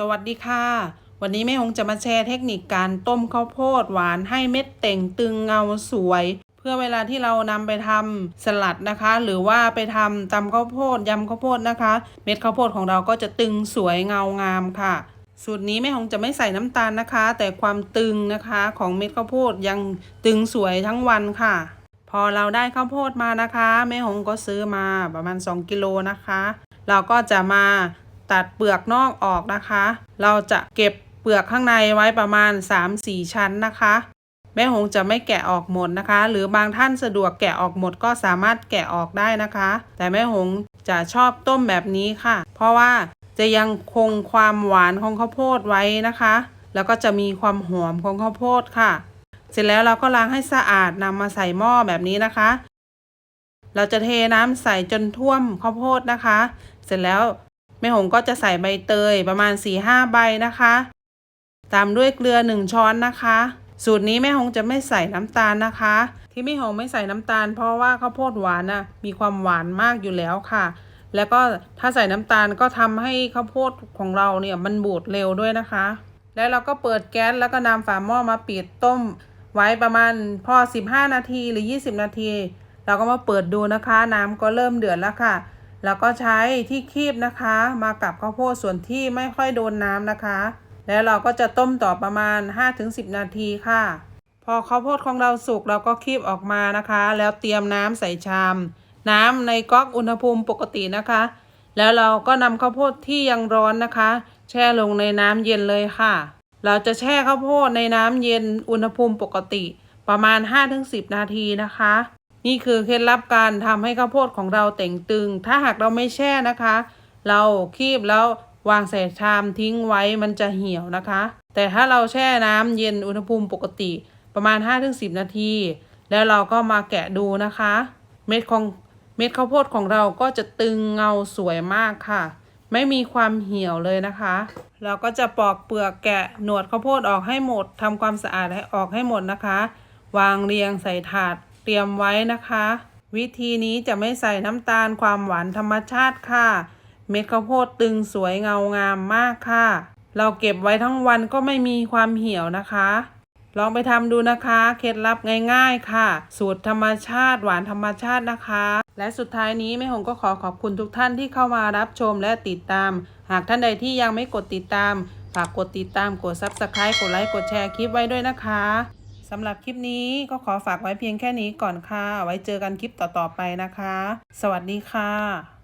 สวัสดีค่ะ วันนี้แม่ฮงจะมาแชร์เทคนิคการต้มข้าวโพดหวานให้เม็ดเต่งตึงเงาสวย เพื่อเวลาที่เรานำไปทำสลัดนะคะ หรือว่าไปทำตำข้าวโพดยำข้าวโพดนะคะ เม็ดข้าวโพดของเราก็จะตึงสวยเงางามค่ะ สูตรนี้แม่ฮงจะไม่ใส่น้ำตาลนะคะ แต่ความตึงนะคะของเม็ดข้าวโพดยังตึงสวยทั้งวันค่ะ พอเราได้ข้าวโพดมานะคะแม่ฮงก็ซื้อมาประมาณ 2 กิโลนะคะ เราก็จะมา ตัดเปลือกนอกออกนะคะ เราจะเก็บเปลือกข้างในไว้ประมาณ 3-4 ชั้นนะคะ แม่หงจะไม่แกะออกหมดนะคะ หรือบางท่านสะดวกแกะออกหมดก็สามารถแกะออกได้นะคะ แต่แม่หงจะชอบต้มแบบนี้ค่ะ เพราะว่าจะยังคงความหวานของข้าวโพดไว้นะคะ แล้วก็จะมีความหอมของข้าวโพดค่ะ เสร็จแล้วเราก็ล้างให้สะอาดนำมาใส่หม้อแบบนี้นะคะ เราจะเทน้ำใส่จนท่วมข้าวโพดนะคะ เสร็จแล้ว ม่หงก็จะใส่ใบเตยประมาณ 4-5 ใบนะคะ ตามด้วยเกลือ 1 ช้อนนะคะ สูตรนี้แม่หงจะไม่ใส่น้ำตาลนะคะ ที่แม่หงไม่ใส่น้ำตาล เพราะว่าข้าวโพดหวานน่ะมีความหวานมากอยู่แล้วค่ะ แล้วก็ถ้าใส่น้ำตาลก็ทำให้ข้าวโพดของเราเนี่ยมันบูดเร็วด้วยนะคะ แล้วเราก็เปิดแก๊สแล้วก็นำฝาหม้อมาปิดต้ม ไว้ประมาณพอ 15 นาทีหรือ 20 นาที เราก็มาเปิดดูนะคะ น้ำก็เริ่มเดือดแล้วค่ะ แล้วก็ใช้ที่คีบนะคะ มากับข้าวโพดส่วนที่ไม่ค่อยโดนน้ำนะคะ แล้วเราก็จะต้มต่อประมาณ 5-10 นาทีค่ะ พอข้าวโพดของเราสุกเราก็คีบออกมานะคะ แล้วเตรียมน้ำใส่ชาม น้ำในก๊อกอุณหภูมิปกตินะคะ แล้วเราก็นำข้าวโพดที่ยังร้อนนะคะ แช่ลงในน้ำเย็นเลยค่ะ เราจะแช่ข้าวโพดในน้ำเย็นอุณหภูมิปกติประมาณ 5-10 นาทีนะคะ นี่คือเคล็ดลับการทำให้ข้าวโพดของเราเต่งตึง ถ้าหากเราไม่แช่นะคะ เราคีบแล้ววางใส่ชามทิ้งไว้มันจะเหี่ยวนะคะ แต่ถ้าเราแช่น้ำเย็นอุณหภูมิปกติประมาณ 5-10 นาที แล้วเราก็มาแกะดูนะคะ เม็ดของเม็ดข้าวโพดของเราก็จะตึงเงาสวยมากค่ะ ไม่มีความเหี่ยวเลยนะคะ เราก็จะปอกเปลือกแกะหนวดข้าวโพดออกให้หมดทำความสะอาดให้ออกให้หมดนะคะ วางเรียงใส่ถาด เตรียมไว้นะคะ วิธีนี้จะไม่ใส่น้ำตาลความหวานธรรมชาติค่ะ เม็ดข้าวโพดตึงสวยเงางามมากค่ะ เราเก็บไว้ทั้งวันก็ไม่มีความเหี่ยวนะคะ ลองไปทำดูนะคะ เคล็ดลับง่าย ๆ ค่ะ สูตรธรรมชาติหวานธรรมชาตินะคะ และสุดท้ายนี้แม่หงก็ขอขอบคุณทุกท่านที่เข้ามารับชมและติดตาม หากท่านใดที่ยังไม่กดติดตามฝากกดติดตามกด Subscribe กดไลค์กดแชร์คลิปไว้ด้วยนะคะ สำหรับคลิปนี้ก็ขอฝากไว้เพียงแค่นี้ก่อนค่ะ ไว้เจอกันคลิปต่อๆไปนะคะ สวัสดีค่ะ